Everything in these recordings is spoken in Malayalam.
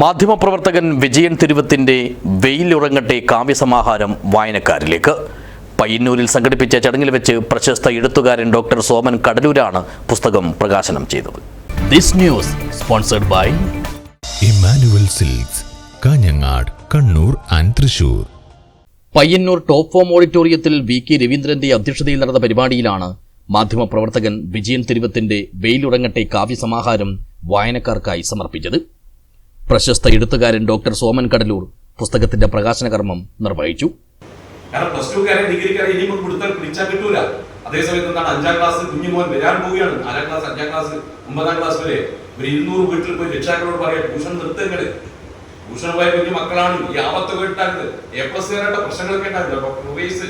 മാധ്യമപ്രവർത്തകൻ വിജയൻ തിരുവത്തിന്റെ വെയിലുറങ്ങട്ടെ കാവ്യസമാഹാരം വായനക്കാരിലേക്ക്. പയ്യന്നൂരിൽ സംഘടിപ്പിച്ച ചടങ്ങിൽ വെച്ച് പ്രശസ്ത എഴുത്തുകാരൻ ഡോക്ടർ സോമൻ കടലൂരാണ് പുസ്തകം പ്രകാശനം ചെയ്തത്. This news sponsored by Emmanuel Silks Kanhangad Kannur and Thrissur. Payyannur top form ഓഡിറ്റോറിയത്തിൽ വി കെ രവീന്ദ്രന്റെ അധ്യക്ഷതയിൽ നടന്ന പരിപാടിയിലാണ് മാധ്യമപ്രവർത്തകൻ വിജയൻ തിരുവത്തിന്റെ വെയിലുറങ്ങട്ടെ കാവ്യസമാഹാരം വായനക്കാർക്കായി സമർപ്പിച്ചത്. പ്രശസ്ത എഴുത്തുകാരൻ ഡോക്ടർ സോമൻ കടലൂർ പുസ്തകത്തിന്റെ പ്രകാശന കർമ്മം നിർവഹിച്ചു. കാരണം പ്ലസ് ടുക്കാരെ ഡിഗ്രിക്കാരെ ഇനി കൊടുത്താൽ പിടിച്ചാൽ കിട്ടൂല. അതേസമയത്ത് എന്താണ് അഞ്ചാം ക്ലാസ് കുഞ്ഞുമോൻ വരാൻ പോവുകയാണ്. നാലാം ക്ലാസ് അഞ്ചാം ക്ലാസ് ഒമ്പതാം ക്ലാസ് വരെ ഒരു ഇരുന്നൂറ് വീട്ടിൽ പോയി രക്ഷാക്കളോട് പറയാം ട്യൂഷൻ നിർത്തുന്നത് ട്യൂഷൻ കുഞ്ഞു മക്കളാണ് ഈ ആപത്തൊക്കെ ഉണ്ടാകുന്നത് എ പ്ലസ് കാരുടെ പ്രശ്നങ്ങളൊക്കെ ഉണ്ടാകില്ല ഡോക്ടർ റുവൈസ്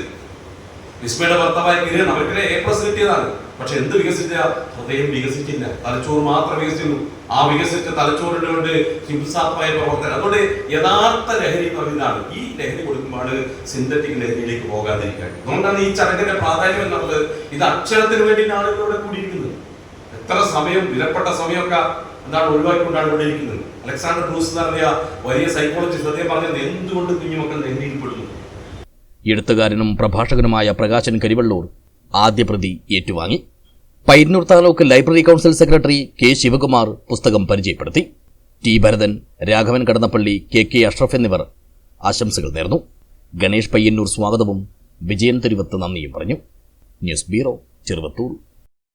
വിസ്മയുടെ ഭർത്താവായ കിരൺ അവർക്കിടെ എ പ്ലസ് കിട്ടിയതാണ്. പക്ഷെ എന്ത് വികസിച്ച ഹൃദയം വികസിച്ചില്ല. തലച്ചോറ് മാത്രം വികസിക്കുന്നു ആ വികസിച്ച തലച്ചോറിന്റെ കൊണ്ട് ഹിംസാത്മായ പ്രവർത്തനം അതുകൊണ്ട് യഥാർത്ഥ ലഹരി പറയുന്നതാണ് ഈ ലഹരി കൊടുക്കുമ്പോൾ സിന്തറ്റിക് ലഹരിയിലേക്ക് പോകാതിരിക്കാൻ. അതുകൊണ്ടാണ് ഈ ചടങ്ങിന്റെ പ്രാധാന്യം എന്നുള്ളത്. ഇത് അക്ഷരത്തിന് വേണ്ടിയിട്ടാണ് ഇവിടെ കൂടിയിരിക്കുന്നത്. എത്ര സമയം വിലപ്പെട്ട സമയമൊക്കെ എന്താണ് ഒഴിവാക്കിക്കൊണ്ടാണ് ഇവിടെ ഇരിക്കുന്നത്? അലക്സാണ്ടർ ബ്രൂസ് എന്ന് പറഞ്ഞ വലിയ സൈക്കോളജിസ്റ്റ് അദ്ദേഹം പറഞ്ഞത് എന്തുകൊണ്ട് കുഞ്ഞുമക്കൾ ലഹരിയിൽപ്പെടുന്നു എഴുത്തുകാരനും പ്രഭാഷകനുമായ പ്രകാശൻ കരിവള്ളൂർ ആദ്യ പ്രതി ഏറ്റുവാങ്ങി. Payyannur taluk library council secretary K Sivakumar പുസ്തകം പരിചയപ്പെടുത്തി. T Bharathan Raghavan Kadannappally K K Ashraf എന്നിവർ ആശംസകൾ നേർന്നു. ഗണേഷ് പയ്യന്നൂർ സ്വാഗതവും വിജയൻ തിരുവത്ത് നന്ദിയും പറഞ്ഞു. News bureau Cheruvathur.